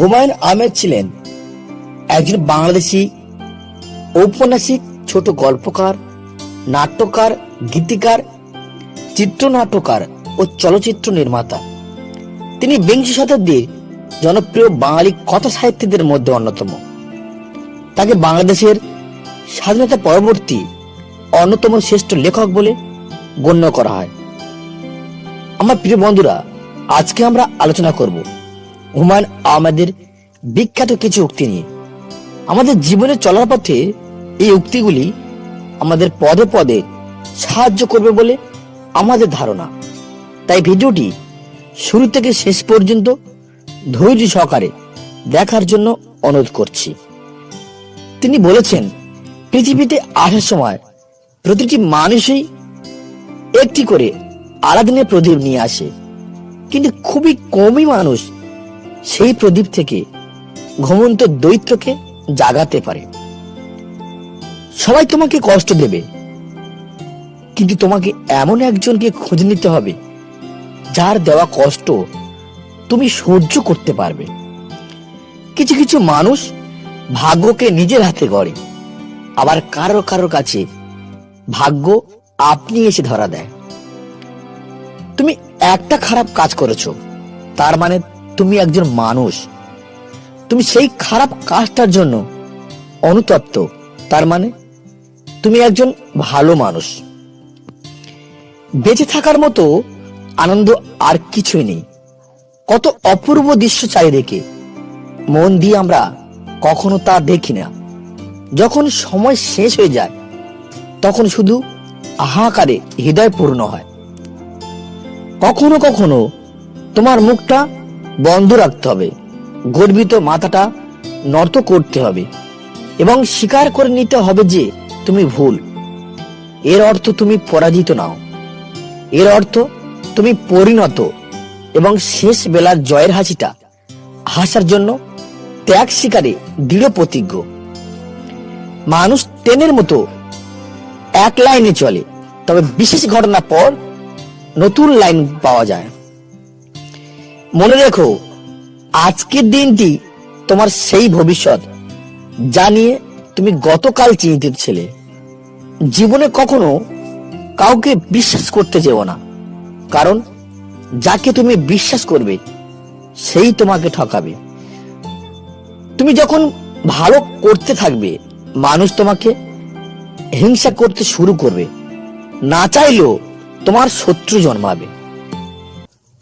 হুমায়ুন আহমেদ ছিলেন একজন বাংলাদেশি ঔপন্যাসিক, ছোট গল্পকার, নাট্যকার, গীতিকার, চিত্রনাট্যকার ও চলচ্চিত্র নির্মাতা। তিনি বিংশ শতাব্দীর জনপ্রিয় বাঙালি কথা সাহিত্যিকদের মধ্যে অন্যতম। তাকে বাংলাদেশের স্বাধীনতা পরবর্তী অন্যতম শ্রেষ্ঠ লেখক বলে গণ্য করা হয়। আমার প্রিয় বন্ধুরা, আজকে আমরা আলোচনা করব হুমায়ুন আহমেদের বিখ্যাত কিছু উক্তি নিয়ে। আমাদের জীবনে চলার পথে এই উক্তিগুলি আমাদের পদে পদে সাহায্য করবে বলে আমাদের ধারণা। তাই ভিডিওটি শুরু থেকে শেষ পর্যন্ত ধৈর্য সহকারে দেখার জন্য অনুরোধ করছি। তিনি বলেছেন, পৃথিবীতে আসার সময় প্রতিটি মানুষই একটি করে আলাদিনের প্রদীপ নিয়ে আসে। কিন্তু খুবই কমই মানুষ সেই প্রদীপ থেকে ঘুমন্ত দৈত্যকে জাগাতে পারে। সবাই তোমাকে কষ্ট দেবে, কিন্তু তোমাকে এমন একজনকে খুঁজে নিতে হবে যার দেওয়া কষ্ট তুমি সহ্য করতে পারবে। কিছু কিছু মানুষ ভাগ্যকে নিজের হাতে গড়ে, আবার কারও কারোর কাছে ভাগ্য আপনি এসে ধরা দেয়। তুমি একটা খারাপ কাজ করেছ, তার মানে তুমি একজন মানুষ। তুমি সেই খারাপ কাজটার জন্য অনুতপ্ত। তার মানে তুমি একজন ভালো মানুষ। বেঁচে থাকার মতো আনন্দ আর কিছুই নেই। কত অপূর্ব দৃশ্য চারিদিকে। মন দিয়ে আমরা কখনো তা দেখি না। যখন সময় শেষ হয়ে যায়, তখন শুধু আহাকারে হৃদয় পূর্ণ হয়। কখনো কখনো তোমার মুখটা বন্ধ রাখতে হবে। গর্বিত মাথাটা নত করতে হবে এবং স্বীকার করে নিতে হবে যে তুমি ভুল। এর অর্থ তুমি পরাজিত নাও। এর অর্থ তুমি পরিণত এবং শেষ বেলার জয়ের হাসিটা হাসার জন্য ত্যাগ শিকারে দৃঢ় প্রতিজ্ঞ। মানুষ ট্রেনের মতো এক লাইনে চলে, তবে বিশেষ ঘটনা পর নতুন লাইন পাওয়া যায়। মনে রেখো, আজকের দিনটি তোমার সেই ভবিষ্যৎ, যা নিয়ে তুমি গতকাল চিন্তিত ছিলে। জীবনে কখনো কাউকে বিশ্বাস করতে যেও না, কারণ যাকে তুমি বিশ্বাস করবে, সেই তোমাকে ঠকাবে। তুমি যখন ভালো করতে থাকবে, মানুষ তোমাকে হিংসা করতে শুরু করবে, না চাইলেও তোমার শত্রু জন্মাবে।